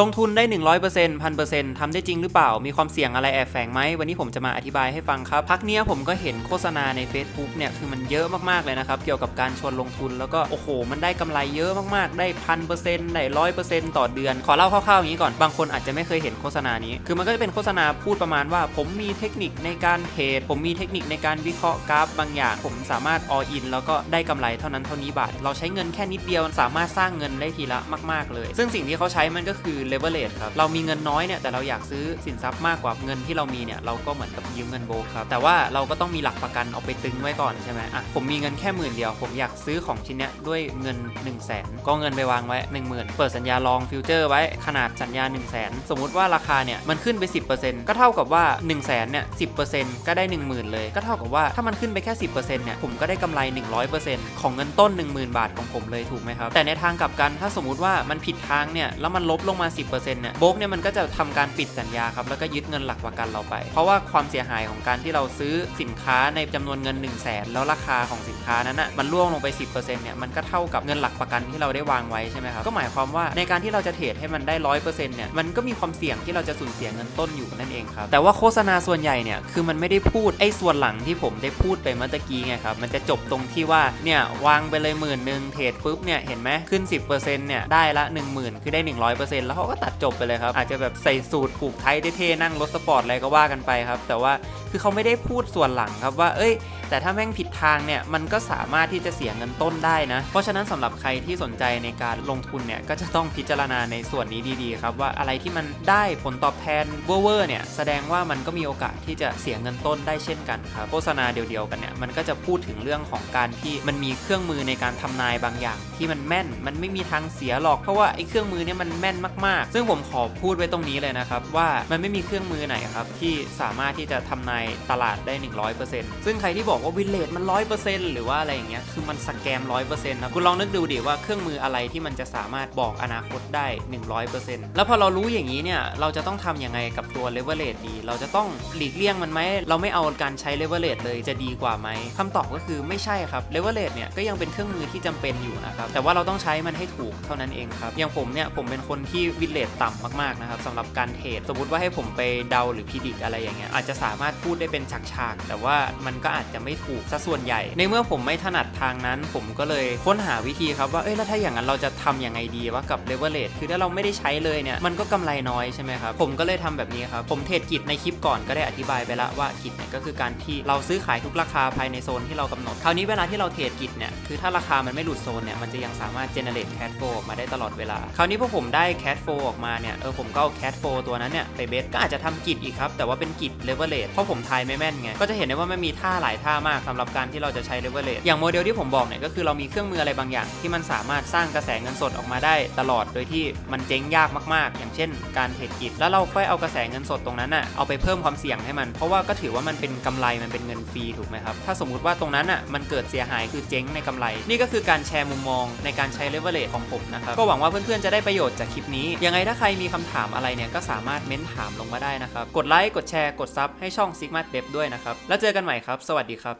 ลงทุนได้ 100% 1,000%ทำได้จริงหรือเปล่า มีความเสี่ยงอะไรแอบแฝงไหม วันนี้ผมจะมาอธิบายให้ฟังครับ พักเนี้ยผมก็เห็นโฆษณาใน Facebook เนี่ย คือมันเยอะมากๆเลยนะครับ เกี่ยวกับการชวนลงทุนแล้วก็ โอ้โห มันได้กำไรเยอะมากๆ ได้พันเปอร์เซ็นต์ได้ร้อยเปอร์เซ็นต์ต่อเดือน ขอเล่าคร่าวๆอย่างนี้ก่อน บางคนอาจจะไม่เคยเห็นโฆษณานี้ คือมันก็จะเป็นโฆษณาพูดประมาณว่า ผมมีเทคนิคในการเทรด ผมมีเทคนิคในการวิเคราะห์กราฟบางอย่าง ผมสามารถ all in แล้วก็ได้กำไรเท่านั้นเท่านี้บาท เราใช้เงินแค่นิดเดียว สามารถสร้างเงินได้ทีละมาก ๆ เลย ซึ่งสิ่งที่เขาใช้มันก็คือ leverage ครับ เรามีเงินน้อยเนี่ยแต่เราอยากซื้อสินทรัพย์มากกว่าเงินที่เรามีเนี่ยเราก็เหมือนกับยืมเงินโบกครับ แต่ว่าเราก็ต้องมีหลักประกันเอาไปตึงไว้ก่อนใช่ไหมอะผมมีเงินแค่หมื่นเดียว ผมอยากซื้อของชิ้นเนี้ยด้วยเงิน 1 0 0 0 0แสนก็เงินไปวางไว้ 1 0,000 เปิดสัญญาลองฟิวเจอร์ไว้ขนาดสัญญา 1 0 0 0 0แสนสมมุติว่าราคาเนี่ยมันขึ้นไป 10%ก็เท่ากับว่า 1 0 0 0 0แสนเนี่ย10%ก็ได้ 10,000 เลย ก็เท่ากับว่าถ้ามันขึ้นไปแค่ 10%เนี่ยผมก็ได้กำไร 100%ของเงินต้น 10,000 บาทของผมเลยถูกไหมครับแต่ในทางกลับกันถ้าสมมุติว่ามันผิดทางเนี่ยแล้วมันลบลงมา10%เนี่ยโบกเนี่ยมันก็จะทำการปิดสัญญาครับแล้วก็ยึดเงินหลักประกันเราไป เพราะว่าความเสียหายของการที่เราซื้อสินค้าในจำนวนเงิน 1 0 0 0 0แสนแล้วราคาของสินค้านั้นอะมันร่วงลงไป 10%เนี่ยมันก็เท่ากับเงินหลักประกันที่เราได้วางไว้ใช่ไหมครับก็หมายความว่าในการที่เราจะเทรดให้มันได้100%เปอร์เซ็นต์เนี่ยมันก็มีความเสี่ยงที่เราจะสูญเสียเงินต้นอยู่นั่นเองครับแต่ว่าโฆษณาส่วนใหญ่เนี่ยคือมันไม่ได้พูดไอ้ส่วนหลังที่ผมได้พูดไปเมื่อกี้ไงครับมันจะจบตรงที่ว่าเนี่ยวางไปเลยหมื่นหนึ่งเทรดปุ๊บเนี่ยเห็นไหมขึ้น 10%เนี่ยได้ละ 10,000 คือได้ 100%แล้วเขาก็ตัดจบไปเลยครับ อาจจะแบบใส่สูตรผูกไทยเท่ๆนั่งรถสปอร์ตอะไรก็ว่ากันไปครับ แต่ว่าคือเขาไม่ได้พูดส่วนหลังครับว่า เอ้ย แต่ถ้าแม่งผิดทางเนี่ย มันก็สามารถที่จะเสียเงินต้นได้นะ เพราะฉะนั้นสำหรับใครที่สนใจในการลงทุนเนี่ย ก็จะต้องพิจารณาในส่วนนี้ดีๆครับ ว่าอะไรที่มันได้ผลตอบแทนเวอร์ๆเนี่ย แสดงว่ามันก็มีโอกาสที่จะเสียเงินต้นได้เช่นกันครับ โฆษณาเดียวๆกันเนี่ย มันก็จะพูดถึงเรื่องของการที่มันมีเครื่องมือในการทำนายบางอย่าง ที่มันแม่น มันไม่มีทางเสียหรอก เพราะว่าไอ้เครื่องมือเนี่ยมันแม่นมากๆ ซึ่งผมขอพูดไว้ตรงนี้เลยนะครับ ว่ามันไม่มีเครื่องมือไหนครับ ที่สามารถที่จะทำนายตลาดได้ 100%ซึ่งใครที่บอกว่าวินเลทมัน 100%หรือว่าอะไรอย่างเงี้ยคือมันสแกม 100%นะคุณลองนึกดูดิว่าเครื่องมืออะไรที่มันจะสามารถบอกอนาคตได้ 100%แล้วพอเรารู้อย่างนี้เนี่ยเราจะต้องทำยังไงกับตัว leverage ดี เราจะต้องหลีกเลี่ยงมันไหมเราไม่เอาการใช้ leverage เลยจะดีกว่าไหมคำตอบก็คือไม่ใช่ครับ leverage เนี่ยก็ยังเป็นเครื่องมือที่จำเป็นอยู่นะครับแต่ว่าเราต้องใช้มันให้ถูกเท่านั้นเองครับอย่างผมเนี่ยผมเป็นคนที่วิลเลจต่ำมากๆนะครับสำหรับการเทรดสมมติว่าให้ผมไปเดาหรือพิดิกอะไรอย่างเงี้ยอาจจะสามารถพูดได้เป็นฉากๆแต่ว่ามันก็อาจจะไม่ถูกซะส่วนใหญ่ ในเมื่อผมไม่ถนัดทางนั้น ผมก็เลยค้นหาวิธีครับว่าเอ้ยแล้วถ้าอย่างนั้นเราจะทำยังไงดีว่ากับเลเวลเลทคือถ้าเราไม่ได้ใช้เลยเนี่ยมันก็กำไรน้อยใช่ไหมครับผมก็เลยทำแบบนี้ครับผมเทรดกิจในคลิปก่อนก็ได้อธิบายไปละว่ากิจเนี่ยก็คือการที่เราซื้อขายทุกราคาภายในโซนที่เรากำหนดคราวนี้เวลาที่เราเทรดกิจเนี่ยคือถ้าราคามันไม่หลุดโซนเนี่ยมันจะยังสามารถเจเนเรตแคชโฟมาได้ตลอดเวลาคราวนี้พวผมได้แคชโฟโออกมาเนี่ยเออผมก็เอาแคทฟตัวนั้นเนี่ยไปเบสก็อาจจะทำกิจอีกครับแต่ว่าเป็นกิจเลเวลเลทเพราะผมทายไม่แม่นไงก็จะเห็นได้ว่ามันมีท่าหลายท่ามากสำหรับการที่เราจะใช้เลเวลเลทอย่างโมเดลที่ผมบอกเนี่ยก็คือเรามีเครื่องมืออะไรบางอย่าง ที่มันสามารถสร้างกระแสเงินสดออกมาได้ตลอดโดยที่มันเจ๊งยากมากๆ อย่างเช่น การเทรดกิจแล้วเราค่อยเอากระแสเงินสดตรงนั้นอะเอาไปเพิ่มความเสี่ยงให้มัน เพราะว่าก็ถือว่ามันเป็นกำไรมันเป็นเงินฟรีถูกไหมครับถ้าสมมติว่าตรงนั้นอะมันเกิดเสียหายคือเจ๊งในกำไร นี่ก็คือการแชร์มุมมองในการใช้เลเวลเลทของผมนะครับก็หวังว่าเพื่อนๆจะได้ประโยชน์จากคลิปนี้ยังไงถ้าใครมีคำถามอะไรเนี่ยก็สามารถเม้นถามลงมาได้นะครับ กดไลค์ กดแชร์ กดซับให้ช่อง Sigma Dev ด้วยนะครับ แล้วเจอกันใหม่ครับ สวัสดีครับ